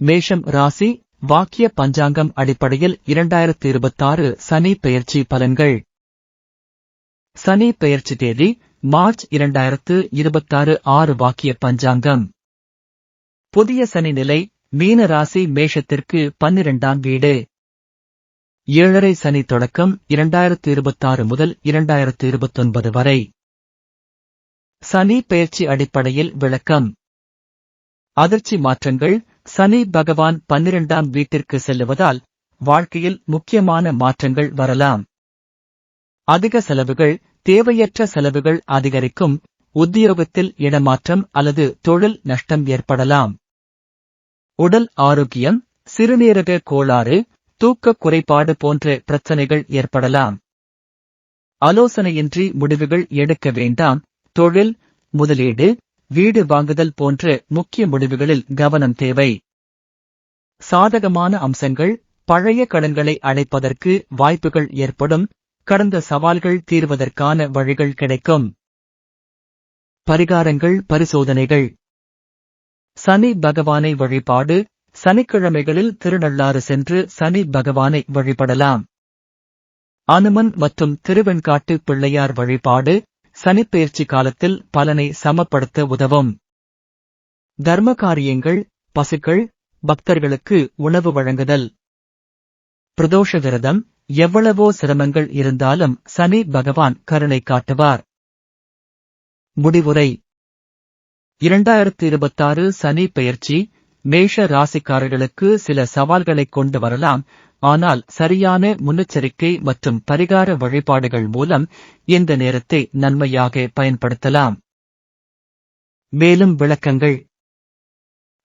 மேஷம் ராசி வாக்கிய பஞ்சாங்கம் அடிப்படையில் இரண்டாயிரத்து இருபத்தாறு சனி பெயர்ச்சி பலன்கள். சனி பெயர்ச்சி தேதி மார்ச் இரண்டாயிரத்து இருபத்தாறு ஆறு வாக்கிய பஞ்சாங்கம். புதிய சனி நிலை மீன ராசி மேஷத்திற்கு பன்னிரெண்டாம் வீடு. ஏழரை சனி தொடக்கம் இரண்டாயிரத்து இருபத்தாறு முதல் இரண்டாயிரத்து இருபத்தொன்பது வரை. சனி பெயர்ச்சி அடிப்படையில் விளக்கம். அதிர்ச்சி மாற்றங்கள் சனி பகவான் பன்னிரண்டாம் வீட்டிற்கு செல்லுவதால் வாழ்க்கையில் முக்கியமான மாற்றங்கள் வரலாம். அதிக செலவுகள் தேவையற்ற செலவுகள் அதிகரிக்கும் உத்தியோகத்தில் இடமாற்றம் அல்லது தொழில் நஷ்டம் ஏற்படலாம். உடல் ஆரோக்கியம் சிறுநீரக கோளாறு தூக்கக் குறைபாடு போன்ற பிரச்சனைகள் ஏற்படலாம். ஆலோசனையின்றி முடிவுகள் எடுக்க வேண்டாம். தொழில் முதலீடு வீடு வாங்குதல் போன்ற முக்கிய முடிவுகளில் கவனம் தேவை. சாதகமான அம்சங்கள் பழைய கடன்களை அடைப்பதற்கு வாய்ப்புகள் ஏற்படும் கடந்த சவால்கள் தீர்வதற்கான வழிகள் கிடைக்கும். பரிகாரங்கள் பரிசோதனைகள். சனி பகவானை வழிபாடு சனிக்கிழமைகளில் திருநள்ளாறு சென்று சனி பகவானை வழிபடலாம். அனுமன் மற்றும் திருவெண்காட்டு பிள்ளையார் வழிபாடு சனிப்பெயர்ச்சி காலத்தில் பலனை சமப்படுத்த உதவும். தர்ம காரியங்கள் பசுக்கள் பக்தர்களுக்கு உணவு வழங்குதல். பிரதோஷ விரதம் எவ்வளவோ சிரமங்கள் இருந்தாலும் சனி பகவான் கருணை காட்டுவார். முடிவுரை. இரண்டாயிரத்தி இருபத்தாறு சனி பெயர்ச்சி மேஷ ராசிக்காரர்களுக்கு சில சவால்களை கொண்டு வரலாம். ஆனால் சரியான முன்னெச்சரிக்கை மற்றும் பரிகார வழிபாடுகள் மூலம் இந்த நேரத்தை நன்மையாக பயன்படுத்தலாம். மேலும் விளக்கங்கள்.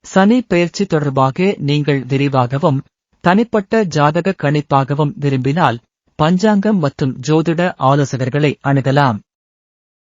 சனி பயிற்சி தொடர்பாக நீங்கள் விரிவாகவும் தனிப்பட்ட ஜாதக கணிப்பாகவும் விரும்பினால் பஞ்சாங்கம் மற்றும் ஜோதிட ஆலோசகர்களை அணுகலாம்.